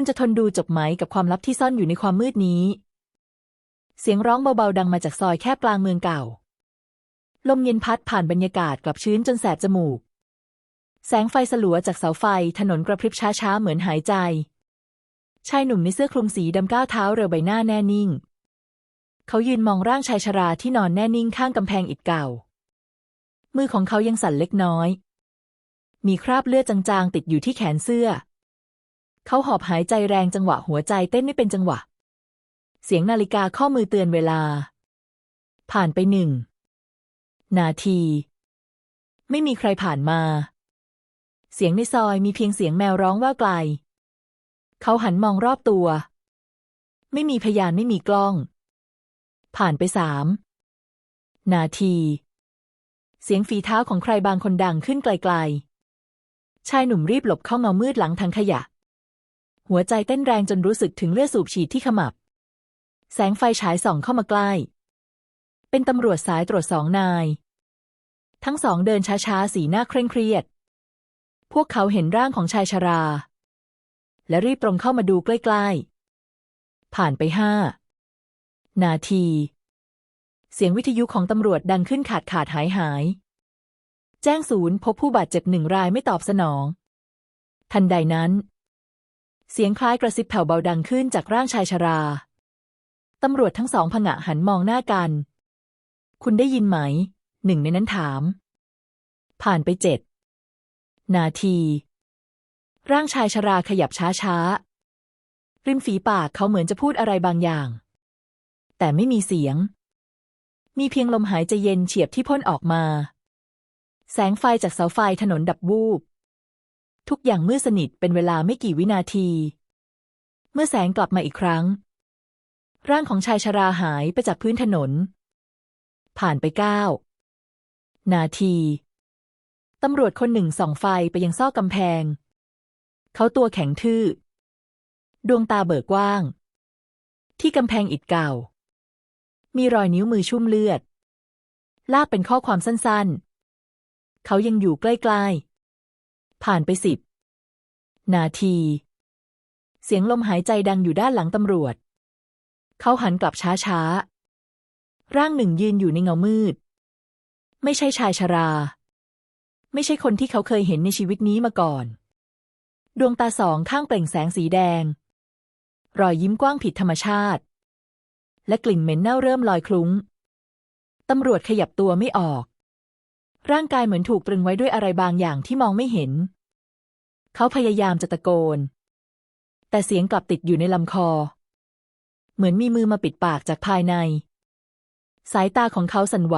คุณจะทนดูจบไหมกับความลับที่ซ่อนอยู่ในความมืดนี้ เสียงร้องเบาๆดังมาจากซอยแคบกลางเมืองเก่า ลมเย็นพัดผ่านบรรยากาศกลับชื้นจนแสบจมูก แสงไฟสลัวจากเสาไฟถนนกระพริบช้าๆเหมือนหายใจ ชายหนุ่มในเสื้อคลุมสีดำก้าวเท้าเร็วใบหน้าแน่นิ่ง เขายืนมองร่างชายชราที่นอนแน่นิ่งข้างกำแพงอิฐเก่า มือของเขายังสั่นเล็กน้อย มีคราบเลือดจางๆติดอยู่ที่แขนเสื้อ เขาหอบหายใจแรงจังหวะหัวใจเต้นไม่เป็นจังหวะ เสียงนาฬิกาข้อมือเตือนเวลา ผ่านไปหนึ่ง นาที ไม่มีใครผ่านมา เสียงในซอยมีเพียงเสียงแมวร้องว่าไกล เขาหันมองรอบตัว ไม่มีพยานไม่มีกล้อง ผ่านไปสาม นาที เสียงฝีเท้าของใครบางคนดังขึ้นไกลๆ ชายหนุ่มรีบหลบเข้าเงามืดหลังทางขยะ หัวใจเต้นแรงจนรู้สึกถึงเลือดสูบฉีดที่ขมับ แสงไฟฉายส่องเข้ามาใกล้ เป็นตำรวจสายตรวจสองนาย ทั้งสองเดินช้าๆ สีหน้าเคร่งเครียด พวกเขาเห็นร่างของชายชรา และรีบตรงเข้ามาดูใกล้ๆ ผ่านไปห้านาที เสียงวิทยุของตำรวจดังขึ้นขาดขาดหายหาย แจ้งศูนย์พบผู้บาดเจ็บหนึ่งรายไม่ตอบสนอง ทันใดนั้น เสียงคล้ายกระซิบแผ่วเบาดังขึ้นจากร่างชายชรา ตำรวจทั้งสองผงะหันมองหน้ากัน คุณได้ยินไหม หนึ่งในนั้นถาม ผ่านไปเจ็ดนาที ร่างชายชราขยับช้าๆริมฝีปากเขาเหมือนจะพูดอะไรบางอย่าง แต่ไม่มีเสียง มีเพียงลมหายใจเย็นเฉียบที่พ่นออกมา แสงไฟจากเสาไฟถนนดับวูบ ทุกอย่างมืดสนิทเป็นเวลาไม่กี่วินาที เมื่อแสงกลับมาอีกครั้ง ร่างของชายชราหายไปจากพื้นถนน ผ่านไปเก้านาทีตำรวจคนหนึ่งส่องไฟไปยังซอกกำแพง เขาตัวแข็งทื่อ ดวงตาเบิกกว้าง ที่กำแพงอิฐเก่า มีรอยนิ้วมือชุ่มเลือด ลากเป็นข้อความสั้นๆ เขายังอยู่ใกล้ๆ ผ่านไปสิบนาที เสียงลมหายใจดังอยู่ด้านหลังตำรวจ เขาหันกลับช้าๆ ร่างหนึ่งยืนอยู่ในเงามืด ไม่ใช่ชายชรา ไม่ใช่คนที่เขาเคยเห็นในชีวิตนี้มาก่อน ดวงตาสองข้างเปล่งแสงสีแดง รอยยิ้มกว้างผิดธรรมชาติ และกลิ่นเหม็นเน่าเริ่มลอยคลุ้ง ตำรวจขยับตัวไม่ออก ร่างกายเหมือนถูกตรึงไว้ด้วยอะไรบางอย่างที่มองไม่เห็น เขาพยายามจะตะโกน แต่เสียงกลับติดอยู่ในลำคอ เหมือนมีมือมาปิดปากจากภายใน สายตาของเขาสั่นไหว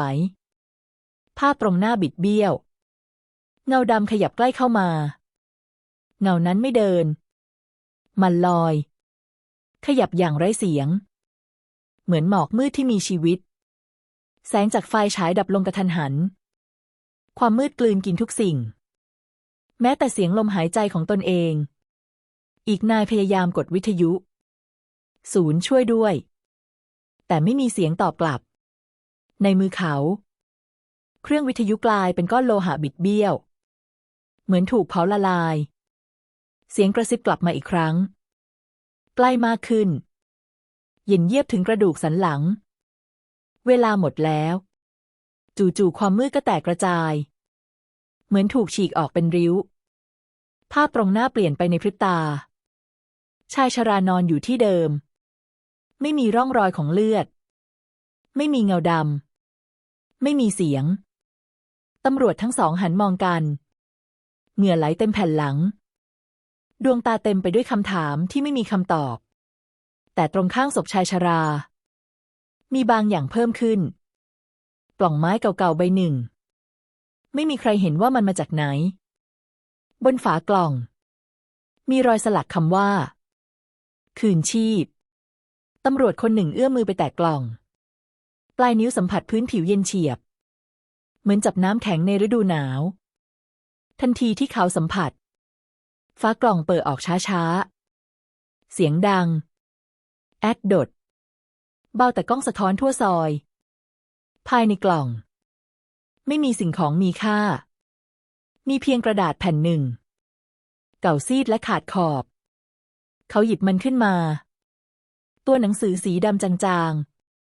ภาพตรงหน้าบิดเบี้ยว เงาดำขยับใกล้เข้ามา เงานั้นไม่เดิน มันลอย ขยับอย่างไร้เสียง เหมือนหมอกมืดที่มีชีวิต แสงจากไฟฉายดับลงกระทันหัน ความมืดกลืนกินทุกสิ่ง แม้แต่เสียงลมหายใจของตนเอง อีกนายพยายามกดวิทยุ ศูนย์ช่วยด้วย แต่ไม่มีเสียงตอบกลับ ในมือเขา เครื่องวิทยุกลายเป็นก้อนโลหะบิดเบี้ยว เหมือนถูกเผาละลาย เสียงกระซิบกลับมาอีกครั้ง ใกล้มากขึ้น เย็นเยียบถึงกระดูกสันหลัง เวลาหมดแล้ว จู่ๆความมืดก็แตกกระจาย เหมือนถูกฉีกออกเป็นริ้ว ภาพตรงหน้าเปลี่ยนไปในพริบตา ชายชรานอนอยู่ที่เดิม ไม่มีร่องรอยของเลือด ไม่มีเงาดำไม่มีเสียง ตำรวจทั้งสองหันมองกัน เหงื่อไหลเต็มแผ่นหลัง ดวงตาเต็มไปด้วยคำถามที่ไม่มีคำตอบ แต่ตรงข้างศพชายชรา มีบางอย่างเพิ่มขึ้น กล่องไม้เก่าๆใบหนึ่ง ไม่มีใครเห็นว่ามันมาจากไหน บนฝากล่อง มีรอยสลักคำว่า คืนชีพ ตำรวจคนหนึ่งเอื้อมมือไปแตะกล่อง ปลายนิ้วสัมผัสพื้นผิวเย็นเฉียบ เหมือนจับน้ำแข็งในฤดูหนาว ทันทีที่เขาสัมผัส ฟ้ากล่องเปิดออกช้าๆ เสียงดัง แอดดดเบาแต่กล้องสะท้อนทั่วซอย ภายในกล่อง ไม่มีสิ่งของมีค่า มีเพียงกระดาษแผ่นหนึ่ง เก่าซีดและขาดขอบ เขาหยิบมันขึ้นมา ตัวหนังสือสีดำจาง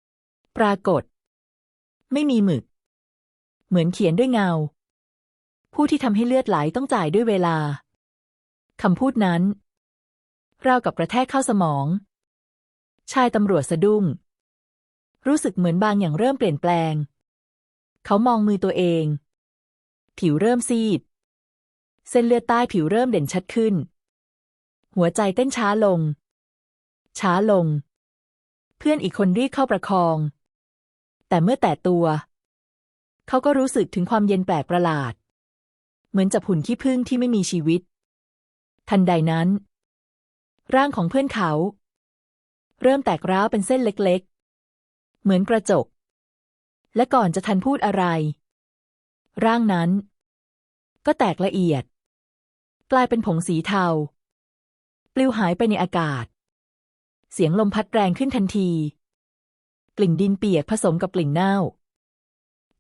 ๆ ปรากฏ ไม่มีหมึก เหมือนเขียนด้วยเงา ผู้ที่ทำให้เลือดไหลต้องจ่ายด้วยเวลาคำพูดนั้นราวกับกระแทกเข้าสมอง ชายตำรวจสะดุ้ง รู้สึกเหมือนบางอย่างเริ่มเปลี่ยนแปลง เขามองมือตัวเอง ผิวเริ่มซีด เส้นเลือดใต้ผิวเริ่มเด่นชัดขึ้น หัวใจเต้นช้าลง ช้าลง เพื่อนอีกคนรีบเข้าประคอง แต่เมื่อแตะตัว เขาก็รู้สึกถึงความเย็นแปลกประหลาด เหมือนจับหุ่นขี้ผึ้งที่ไม่มีชีวิต ทันใดนั้น ร่างของเพื่อนเขา เริ่มแตกร้าวเป็นเส้นเล็ก เหมือนกระจก และก่อนจะทันพูดอะไร ร่างนั้น ก็แตกละเอียด กลายเป็นผงสีเทา ปลิวหายไปในอากาศ เสียงลมพัดแรงขึ้นทันที กลิ่นดินเปียกผสมกับกลิ่นเน่า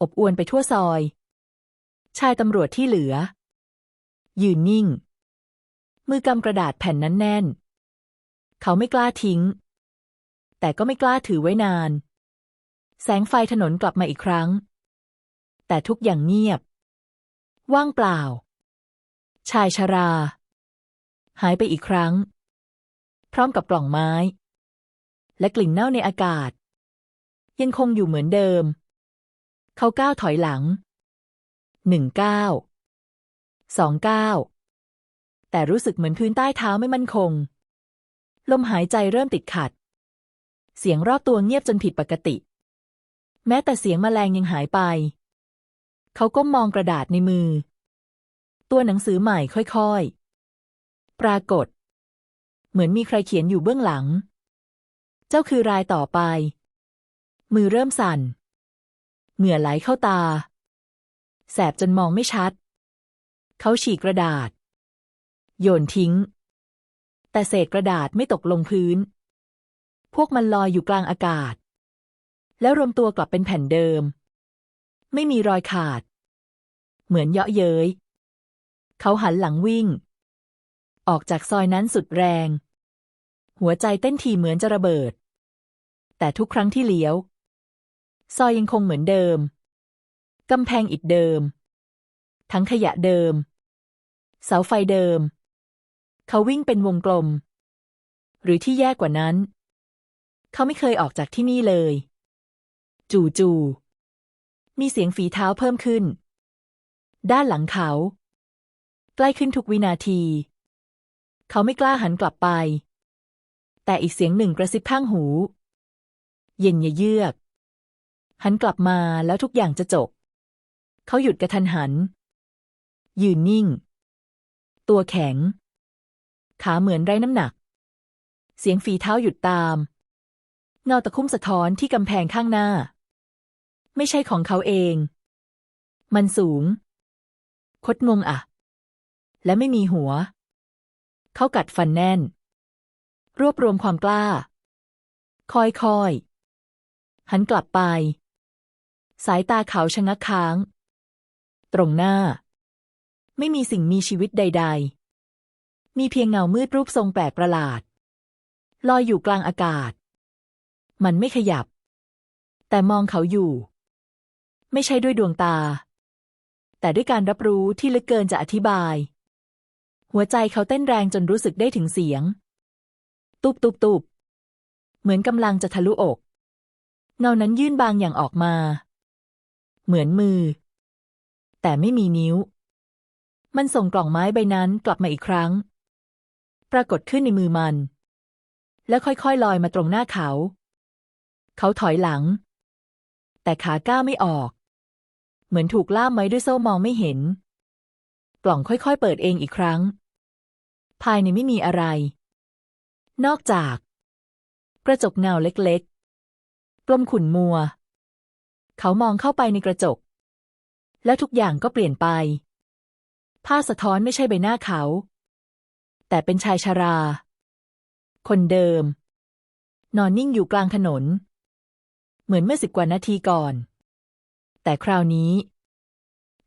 อบอวนไปทั่วซอย ชายตำรวจที่เหลือ ยืนนิ่ง มือกำกระดาษแผ่นนั้นแน่น เขาไม่กล้าทิ้งแต่ก็ไม่กล้าถือไว้นาน แสงไฟถนนกลับมาอีกครั้ง แต่ทุกอย่างเงียบ ว่างเปล่า ชายชรา หายไปอีกครั้ง พร้อมกับกล่องไม้ และกลิ่นเน่าในอากาศ ยังคงอยู่เหมือนเดิม เขาก้าวถอยหลังหนึ่งก้าวสองก้าวแต่รู้สึกเหมือนพื้นใต้เท้าไม่มั่นคง ลมหายใจเริ่มติดขัด เสียงรอบตัวเงียบจนผิดปกติ แม้แต่เสียงแมลงยังหายไป เขาก้มมองกระดาษในมือ ตัวหนังสือใหม่ค่อยๆ ปรากฏ เหมือนมีใครเขียนอยู่เบื้องหลัง เจ้าคือรายต่อไป มือเริ่มสั่น เหงื่อไหลเข้าตา แสบจนมองไม่ชัด เขาฉีกกระดาษ โยนทิ้ง แต่เศษกระดาษไม่ตกลงพื้น พวกมันลอยอยู่กลางอากาศ แล้วรวมตัวกลับเป็นแผ่นเดิม ไม่มีรอยขาด เหมือนเยาะเย้ย เขาหันหลังวิ่ง ออกจากซอยนั้นสุดแรง หัวใจเต้นทีเหมือนจะระเบิด แต่ทุกครั้งที่เลี้ยว ซอยยังคงเหมือนเดิม กำแพงอิฐเดิม ทั้งขยะเดิม เสาไฟเดิม เขาวิ่งเป็นวงกลม หรือที่แย่กว่านั้น เขาไม่เคยออกจากที่นี่เลย จู่ๆมีเสียงฝีเท้าเพิ่มขึ้น ด้านหลังเขา ใกล้ขึ้นทุกวินาที เขาไม่กล้าหันกลับไป แต่อีกเสียงหนึ่งกระซิบข้างหู เย็นเย่เยือก หันกลับมาแล้วทุกอย่างจะจบ เขาหยุดกระทันหัน ยืนนิ่ง ตัวแข็ง ขาเหมือนไร้น้ำหนัก เสียงฝีเท้าหยุดตามเงาตะคุ่มสะท้อนที่กำแพงข้างหน้า ไม่ใช่ของเขาเอง มันสูง คดงงอะ และไม่มีหัว เขากัดฟันแน่น รวบรวมความกล้าค่อยๆหันกลับไป สายตาเขาชะงักค้าง ตรงหน้า ไม่มีสิ่งมีชีวิตใด ๆ มีเพียงเงามืดรูปทรงแปลกประหลาด ลอยอยู่กลางอากาศ มันไม่ขยับแต่มองเขาอยู่ ไม่ใช่ด้วยดวงตา แต่ด้วยการรับรู้ที่ลึกเกินจะอธิบาย หัวใจเขาเต้นแรงจนรู้สึกได้ถึงเสียง ตุบตุบตุบเหมือนกำลังจะทะลุอก เงานั้นยื่นบางอย่างออกมา เหมือนมือ แต่ไม่มีนิ้ว มันส่งกล่องไม้ใบนั้นกลับมาอีกครั้ง ปรากฏขึ้นในมือมัน แล้วค่อยๆลอยมาตรงหน้าเขา เขาถอยหลัง แต่ขาก้าวไม่ออก เหมือนถูกล่ามไว้ด้วยโซ่มองไม่เห็น กล่องค่อยๆ เปิดเองอีกครั้ง ภายในไม่มีอะไร นอกจาก กระจกเงาเล็กๆ กลมขุ่นมัว เขามองเข้าไปในกระจก แล้วทุกอย่างก็เปลี่ยนไปผ้าสะท้อนไม่ใช่ใบหน้าเขา แต่เป็นชายชารา คนเดิม นอนนิ่งอยู่กลางถนน เหมือนเมื่อสิบกว่านาทีก่อน แต่คราวนี้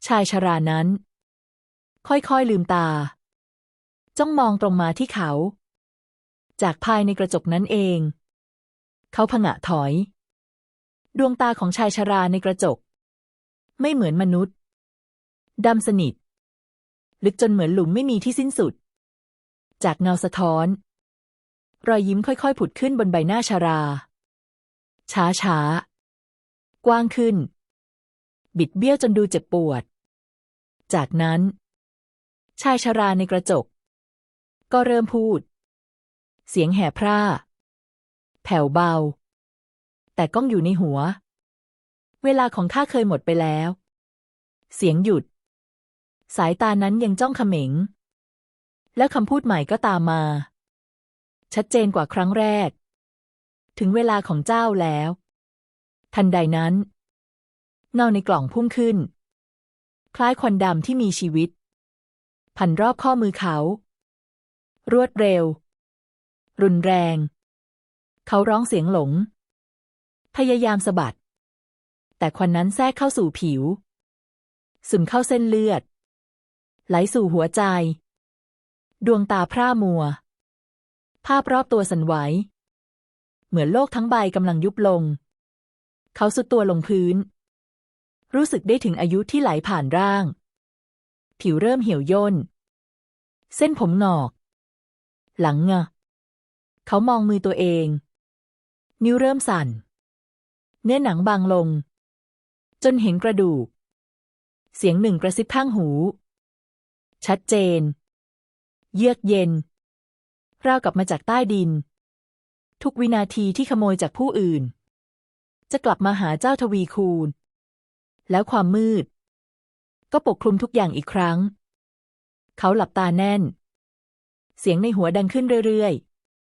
ชายชารานั้น ค่อยๆลืมตา จ้องมองตรงมาที่เขา จากภายในกระจกนั้นเอง เขาผงะถอย ดวงตาของชายชราในกระจก ไม่เหมือนมนุษย์ดำสนิท ลึกจนเหมือนหลุมไม่มีที่สิ้นสุด จากเงาสะท้อน รอยยิ้มค่อยๆ ผุดขึ้นบนใบหน้าชารา ช้าช้าๆกว้างขึ้น บิดเบี้ยวจนดูเจ็บปวด จากนั้น ชายชราในกระจก ก็เริ่มพูด เสียงแห่พร่า แผ่วเบา แต่ก้องอยู่ในหัว เวลาของข้าเคยหมดไปแล้ว เสียงหยุด สายตานั้นยังจ้องเขม็ง แล้วคำพูดใหม่ก็ตามมา ชัดเจนกว่าครั้งแรก ถึงเวลาของเจ้าแล้ว ทันใดนั้น เงาในกล่องพุ่งขึ้น คล้ายควันดำที่มีชีวิต พันรอบข้อมือเขา รวดเร็ว รุนแรง เขาร้องเสียงหลง พยายามสะบัด แต่ควันนั้นแทรกเข้าสู่ผิวซึมเข้าเส้นเลือด ไหลสู่หัวใจ ดวงตาพร่ามัว ภาพรอบตัวสั่นไหว เหมือนโลกทั้งใบกำลังยุบลง เขาสุดตัวลงพื้น รู้สึกได้ถึงอายุที่ไหลผ่านร่าง ผิวเริ่มเหี่ยวย่น เส้นผมหงอก หลังเงะเขามองมือตัวเอง นิ้วเริ่มสั่น เนื้อหนังบางลง จนเห็นกระดูก เสียงหนึ่งกระซิบข้างหู ชัดเจน เยือกเย็นราวกับมาจากใต้ดิน ทุกวินาทีที่ขโมยจากผู้อื่น จะกลับมาหาเจ้าทวีคูณ แล้วความมืด ก็ปกคลุมทุกอย่างอีกครั้ง เขาหลับตาแน่น เสียงในหัวดังขึ้นเรื่อย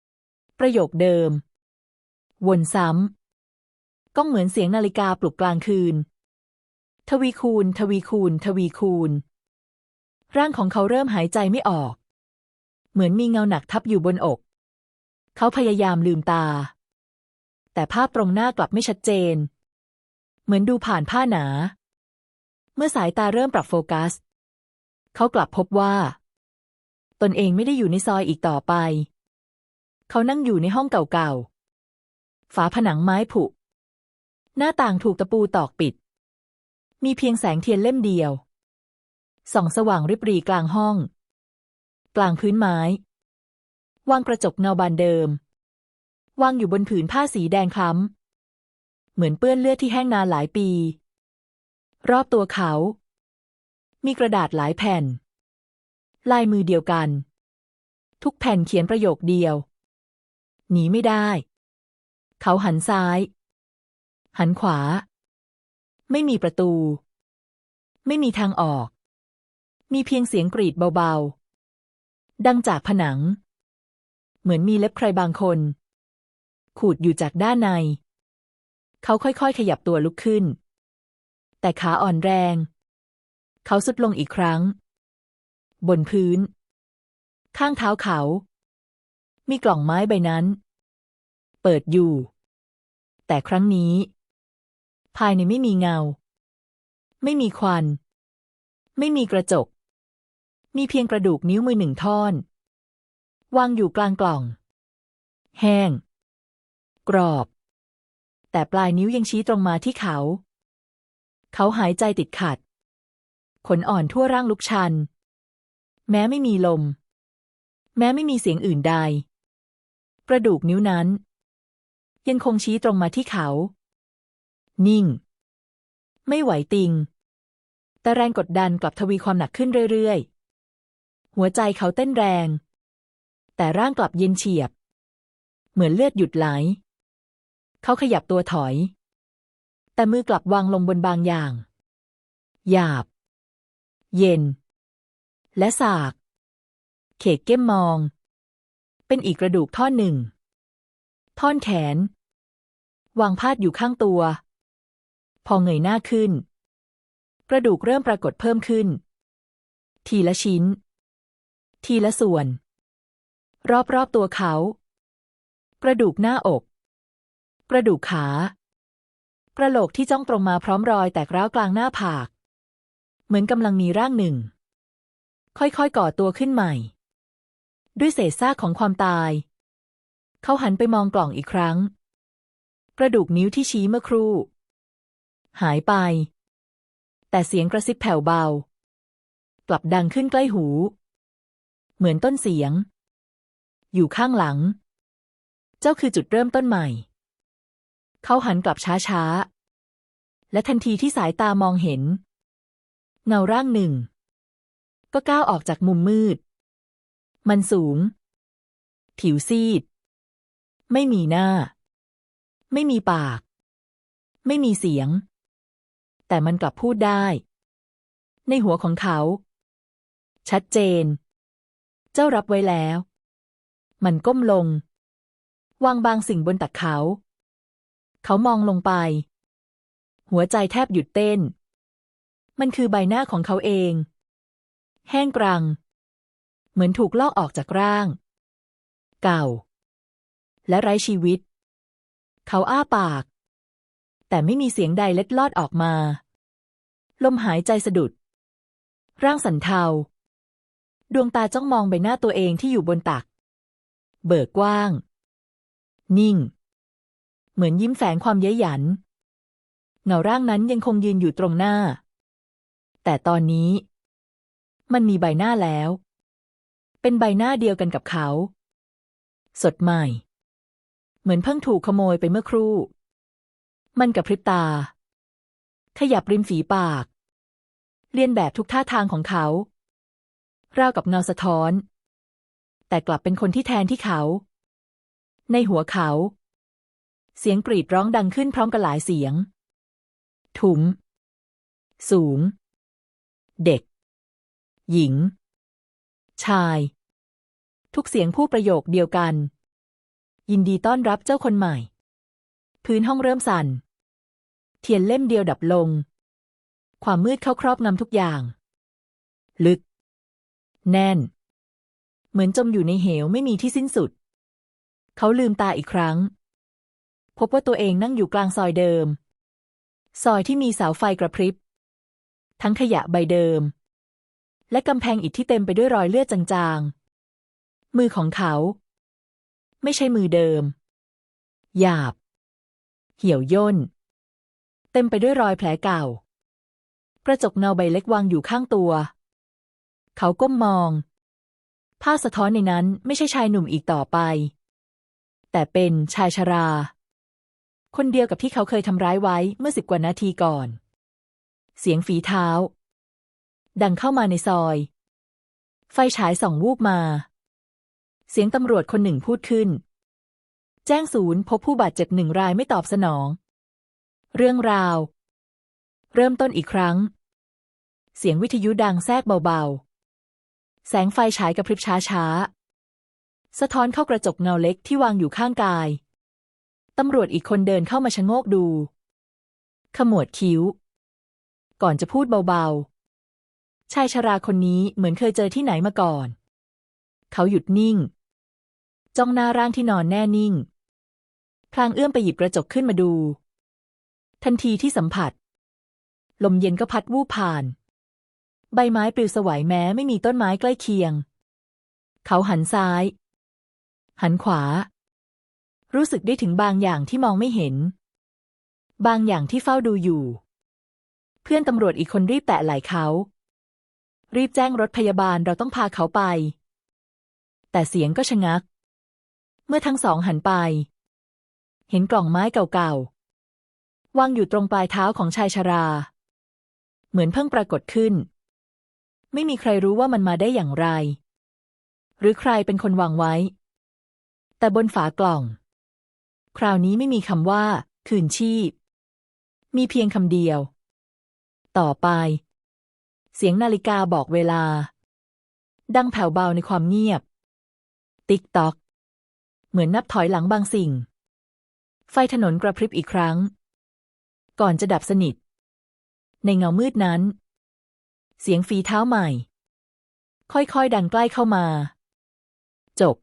ๆ ประโยคเดิม วนซ้ำก้องเหมือนเสียงนาฬิกาปลุกกลางคืน ทวีคูณ ทวีคูณ ทวีคูณ ร่างของเขาเริ่มหายใจไม่ออก เหมือนมีเงาหนักทับอยู่บนอก เขาพยายามลืมตา แต่ภาพตรงหน้ากลับไม่ชัดเจน เหมือนดูผ่านผ้าหนา เมื่อสายตาเริ่มปรับโฟกัส เขากลับพบว่า ตนเองไม่ได้อยู่ในซอยอีกต่อไป เขานั่งอยู่ในห้องเก่าๆ ฝาผนังไม้ผุ หน้าต่างถูกตะปูตอกปิด มีเพียงแสงเทียนเล่มเดียว ส่องสว่างริบหรี่กลางห้อง กลางพื้นไม้ วางกระจกเงาบานเดิม วางอยู่บนผืนผ้าสีแดงคล้ำ เหมือนเปื้อนเลือดที่แห้งนานหลายปี รอบตัวเขา มีกระดาษหลายแผ่น ลายมือเดียวกัน ทุกแผ่นเขียนประโยคเดียว หนีไม่ได้ เขาหันซ้าย หันขวา ไม่มีประตู ไม่มีทางออก มีเพียงเสียงกรีดเบาๆ ดังจากผนัง เหมือนมีเล็บใครบางคน ขูดอยู่จากด้านใน เขาค่อยๆ ขยับตัวลุกขึ้น แต่ขาอ่อนแรง เขาสุดลงอีกครั้ง บนพื้น ข้างเท้าเขา มีกล่องไม้ใบนั้น เปิดอยู่ แต่ครั้งนี้ ภายในไม่มีเงา ไม่มีควัน ไม่มีกระจก มีเพียงกระดูกนิ้วมือหนึ่งท่อน วางอยู่กลางกล่อง แห้ง กรอบ แต่ปลายนิ้วยังชี้ตรงมาที่เขา เขาหายใจติดขัด ขนอ่อนทั่วร่างลุกชัน แม้ไม่มีลม แม้ไม่มีเสียงอื่นใด กระดูกนิ้วนั้น ยังคงชี้ตรงมาที่เขา นิ่ง ไม่ไหวติง แต่แรงกดดันกลับทวีความหนักขึ้นเรื่อยๆ หัวใจเขาเต้นแรง แต่ร่างกลับเย็นเฉียบ เหมือนเลือดหยุดไหล เขาขยับตัวถอย แต่มือกลับวางลงบนบางอย่าง หยาบ เย็น และสาก เขกเก้มมอง เป็นอีกกระดูกท่อนหนึ่ง ท่อนแขน วางพาดอยู่ข้างตัว พอเงยหน้าขึ้น กระดูกเริ่มปรากฏเพิ่มขึ้น ทีละชิ้น ทีละส่วน รอบๆตัวเขา กระดูกหน้าอก กระดูกขากระโหลกที่จ้องตรงมาพร้อมรอยแตกร้าวกลางหน้าผาก เหมือนกำลังมีร่างหนึ่ง ค่อยๆก่อตัวขึ้นใหม่ ด้วยเศษซากของความตาย เขาหันไปมองกล่องอีกครั้ง กระดูกนิ้วที่ชี้เมื่อครู่ หายไป แต่เสียงกระซิบแผ่วเบา กลับดังขึ้นใกล้หู เหมือนต้นเสียง อยู่ข้างหลัง เจ้าคือจุดเริ่มต้นใหม่ เขาหันกลับช้าๆ และทันทีที่สายตามองเห็น เงาร่างหนึ่ง ก็ก้าวออกจากมุมมืด มันสูง ผิวซีด ไม่มีหน้า ไม่มีปาก ไม่มีเสียง แต่มันกลับพูดได้ ในหัวของเขา ชัดเจน เจ้ารับไว้แล้ว มันก้มลงวางบางสิ่งบนตักเขา เขามองลงไป หัวใจแทบหยุดเต้น มันคือใบหน้าของเขาเอง แห้งกรัง เหมือนถูกลอกออกจากร่าง เก่า และไร้ชีวิต เขาอ้าปาก แต่ไม่มีเสียงใดเล็ดลอดออกมา ลมหายใจสะดุด ร่างสันเทา ดวงตาจ้องมองใบหน้าตัวเองที่อยู่บนตัก เบิกกว้าง นิ่ง เหมือนยิ้มแฝงความเย้ยหยัน เงาร่างนั้นยังคงยืนอยู่ตรงหน้า แต่ตอนนี้ มันมีใบหน้าแล้ว เป็นใบหน้าเดียวกันกับเขา สดใหม่ เหมือนเพิ่งถูกขโมยไปเมื่อครู่ มันกับพริบตา ขยับริมฝีปาก เลียนแบบทุกท่าทางของเขาราวกับเงาสะท้อน แต่กลับเป็นคนที่แทนที่เขา ในหัวเขา เสียงกรีดร้องดังขึ้นพร้อมกับหลายเสียง ถุม สูง เด็ก หญิง ชาย ทุกเสียงพูดประโยคเดียวกัน ยินดีต้อนรับเจ้าคนใหม่ พื้นห้องเริ่มสั่น เทียนเล่มเดียวดับลง ความมืดเข้าครอบงำทุกอย่าง ลึก แน่น เหมือนจมอยู่ในเหวไม่มีที่สิ้นสุด เขาลืมตาอีกครั้ง พบว่าตัวเองนั่งอยู่กลางซอยเดิม ซอยที่มีเสาไฟกระพริบ ทั้งขยะใบเดิม และกำแพงอิฐที่เต็มไปด้วยรอยเลือดจางๆ มือของเขา ไม่ใช่มือเดิม หยาบ เหี่ยวย่น เต็มไปด้วยรอยแผลเก่า กระจกเงาใบเล็กวางอยู่ข้างตัว เขาก้มมอง ภาพสะท้อนในนั้นไม่ใช่ชายหนุ่มอีกต่อไป แต่เป็นชายชรา คนเดียวกับที่เขาเคยทำร้ายไว้เมื่อสิบกว่านาทีก่อน เสียงฝีเท้า ดังเข้ามาในซอย ไฟฉายส่องวูบมา เสียงตำรวจคนหนึ่งพูดขึ้น แจ้งศูนย์พบผู้บาดเจ็บหนึ่งรายไม่ตอบสนอง เรื่องราว เริ่มต้นอีกครั้ง เสียงวิทยุดังแทรกเบาๆ แสงไฟฉายกระพริบช้าๆ สะท้อนเข้ากระจกเงาเล็กที่วางอยู่ข้างกาย ตำรวจอีกคนเดินเข้ามาชะโงกดู ขมวดคิ้ว ก่อนจะพูดเบาๆ ชายชราคนนี้เหมือนเคยเจอที่ไหนมาก่อน เขาหยุดนิ่ง จ้องหน้าร่างที่นอนแน่นิ่ง พลางเอื้อมไปหยิบกระจกขึ้นมาดู ทันทีที่สัมผัส ลมเย็นก็พัดวูบผ่าน ใบไม้ปลิวสวายแม้ไม่มีต้นไม้ใกล้เคียง เขาหันซ้าย หันขวา รู้สึกได้ถึงบางอย่างที่มองไม่เห็น บางอย่างที่เฝ้าดูอยู่ เพื่อนตำรวจอีกคนรีบแตะไหล่เขา รีบแจ้งรถพยาบาลเราต้องพาเขาไป แต่เสียงก็ชะงัก เมื่อทั้งสองหันไป เห็นกล่องไม้เก่าๆวางอยู่ตรงปลายเท้าของชายชรา เหมือนเพิ่งปรากฏขึ้น ไม่มีใครรู้ว่ามันมาได้อย่างไร หรือใครเป็นคนวางไว้ แต่บนฝากล่อง คราวนี้ไม่มีคำว่า คืนชีพ มีเพียงคำเดียว ต่อไป เสียงนาฬิกาบอกเวลา ดังแผ่วเบาในความเงียบ ติ๊กตอก เหมือนนับถอยหลังบางสิ่ง ไฟถนนกระพริบอีกครั้ง ก่อนจะดับสนิท ในเงามืดนั้น เสียงฝีเท้าใหม่ ค่อยๆ ดังใกล้เข้ามา จบ